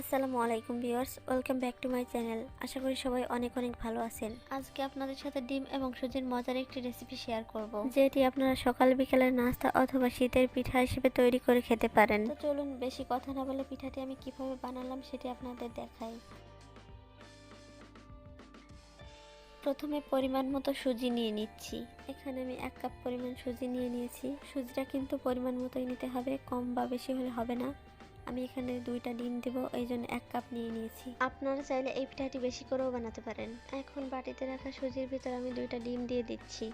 আসসালামু আলাইকুম viewers, welcome back to my channel. আশা করি সবাই অনেক অনেক ভালো আছেন। আজকে আপনাদের সাথে ডিম এবং সুজির মজার একটি রেসিপি শেয়ার করব। যেটি আপনারা সকাল বিকেলের নাস্তা অথবা শীতের পিঠা হিসেবে তৈরি করে খেতে পারেন। তো চলুন, বেশি কথা না বলে পিঠাটি আমি কীভাবে বানালাম সেটি আপনাদের দেখাই। প্রথমে পরিমাণ মতো সুজি নিয়ে নিচ্ছি। এখানে আমি এক কাপ পরিমাণ সুজি নিয়ে নিয়েছি। সুজিটা কিন্তু পরিমাণ মতোই নিতে হবে, কম বা বেশি হলে হবে না। আমি এখানে দুইটা ডিম দেবো, এই জন্য এক কাপ নিয়ে নিয়েছি। আপনারা চাইলে এই পিঠাটি বেশি করেও বানাতে পারেন। এখন বাটিতে রাখা সুজির ভিতর আমি দুইটা ডিম দিয়ে দিচ্ছি।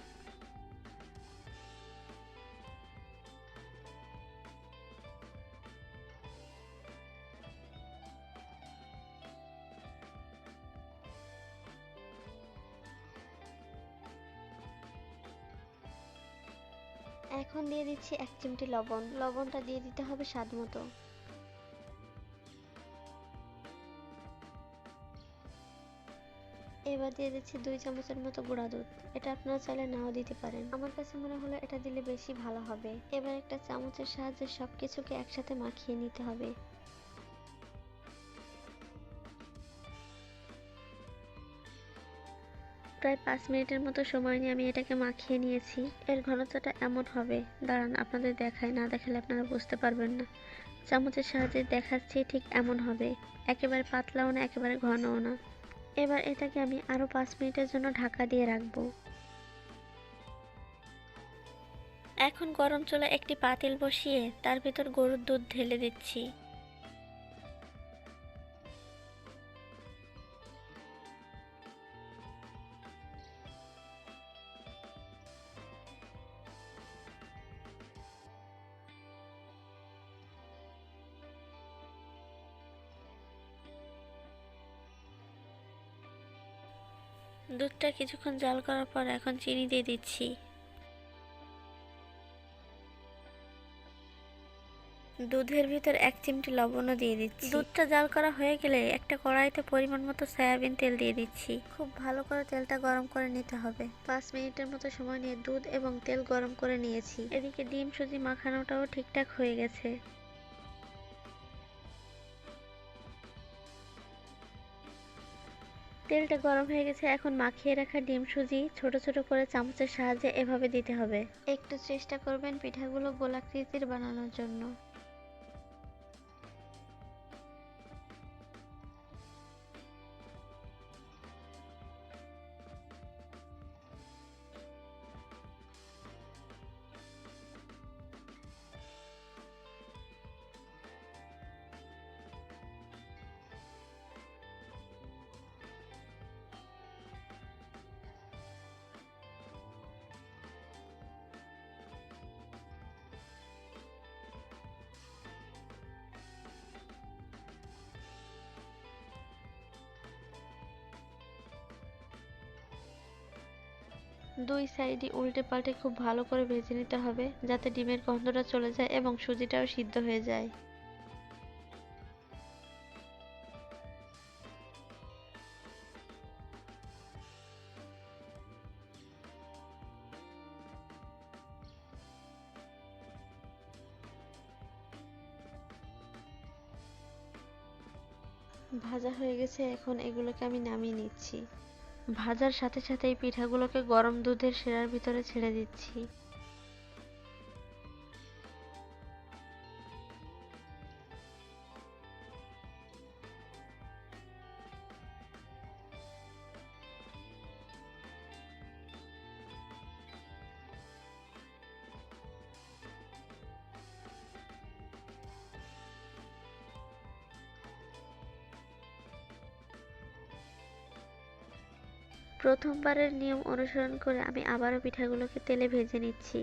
এখন দিয়ে দিচ্ছি এক চিমটি লবণ। লবণটা দিয়ে দিতে হবে স্বাদ মতো। এবার দিয়ে দিচ্ছি দুই চামচের মতো গুঁড়া দুধ। এটা আপনারা চাইলে নাও দিতে পারেন। আমার কাছে মনে হলো এটা দিলে বেশি ভালো হবে। এবার একটা চামচের সাহায্যে সবকিছুকে একসাথে মাখিয়ে নিতে হবে। প্রায় পাঁচ মিনিটের মতো সময় নিয়ে আমি এটাকে মাখিয়ে নিয়েছি। এর ঘনত্বটা এমন হবে। দাঁড়ান, আপনাদের দেখায় না দেখালে আপনারা বুঝতে পারবেন না। চামচের সাহায্যে দেখাচ্ছি ঠিক এমন হবে। একেবারে পাতলাও না, একেবারে ঘনও না। এবার এটাকে আমি আরও পাঁচ মিনিটের জন্য ঢাকা দিয়ে রাখব। এখন গরম চুলা একটি পাতিল বসিয়ে তার ভিতর গরুর দুধ ঢেলে দিচ্ছি। দুধটা কিছুক্ষণ জাল করার পর এখন চিনি দিয়ে দিচ্ছি। দুধের ভিতর এক চিমটি লবণও দিয়ে দিচ্ছি। দুধটা জাল করা হয়ে গেলে একটা কড়াইতে পরিমাণ মতো সয়াবিন তেল দিয়ে দিচ্ছি। খুব ভালো করে তেলটা গরম করে নিতে হবে। পাঁচ মিনিটের মতো সময় নিয়ে দুধ এবং তেল গরম করে নিয়েছি। এদিকে ডিম সুজি মাখানোটাও ঠিকঠাক হয়ে গেছে। তেলটা গরম হয়ে গেছে, এখন মাখিয়ে রাখা ডিম সুজি, ছোট ছোট করে চামচের সাহায্যে এভাবে দিতে হবে। একটু চেষ্টা করবেন পিঠাগুলো গোলাকৃতির বানানোর জন্য। দুই সাইডই উল্টে পাল্টে খুব ভালো করে ভেজে নিতে হবে, যাতে ডিমের গন্ধটা চলে যায় এবং সুজিটাও সিদ্ধ হয়ে যায়। ভাজা হয়ে গেছে, এখন এগুলোকে আমি নামিয়ে নিচ্ছি। ভাজার সাথে সাথে এই পিঠাগুলোকে গরম দুধের শিরার ভিতরে ছেড়ে দিচ্ছি। প্রথমবারের নিয়ম অনুসরণ করে আমি আবারও পিঠাগুলোকে তেলে ভেজে নিচ্ছি।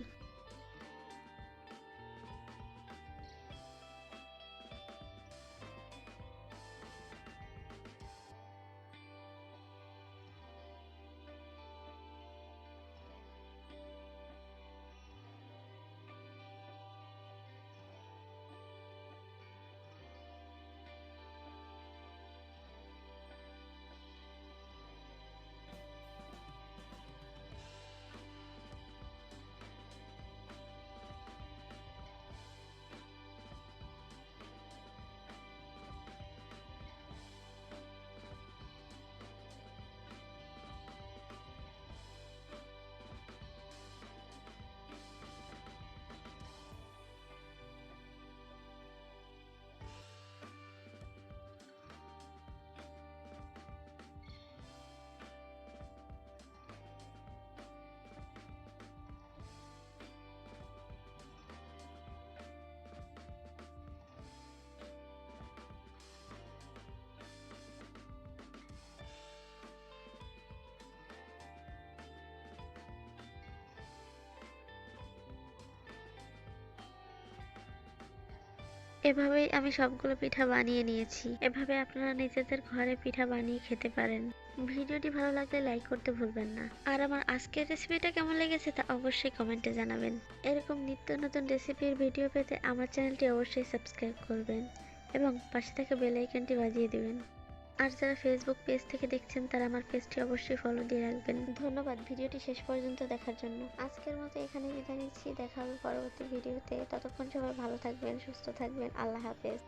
এভাবেই আমি সবগুলো পিঠা বানিয়ে নিয়েছি। এভাবে আপনারা নিজেদের ঘরে পিঠা বানিয়ে খেতে পারেন। ভিডিওটি ভালো লাগলে লাইক করতে ভুলবেন না। আর আমার আজকের রেসিপিটা কেমন লেগেছে তা অবশ্যই কমেন্টে জানাবেন। এরকম নিত্য নতুন রেসিপির ভিডিও পেতে আমার চ্যানেলটি অবশ্যই সাবস্ক্রাইব করবেন এবং পাশে থাকা বেল আইকনটি বাজিয়ে দিবেন। আর যারা ফেসবুক পেজ থেকে দেখছেন, তারা আমার পেজটি অবশ্যই ফলো দিয়ে রাখবেন। ধন্যবাদ ভিডিওটি শেষ পর্যন্ত দেখার জন্য। আজকের মতো এখানে বিদায় নিচ্ছি। দেখা হবে পরবর্তী ভিডিওতে। ততক্ষণ সবাই ভালো থাকবেন, সুস্থ থাকবেন। আল্লাহ হাফেজ।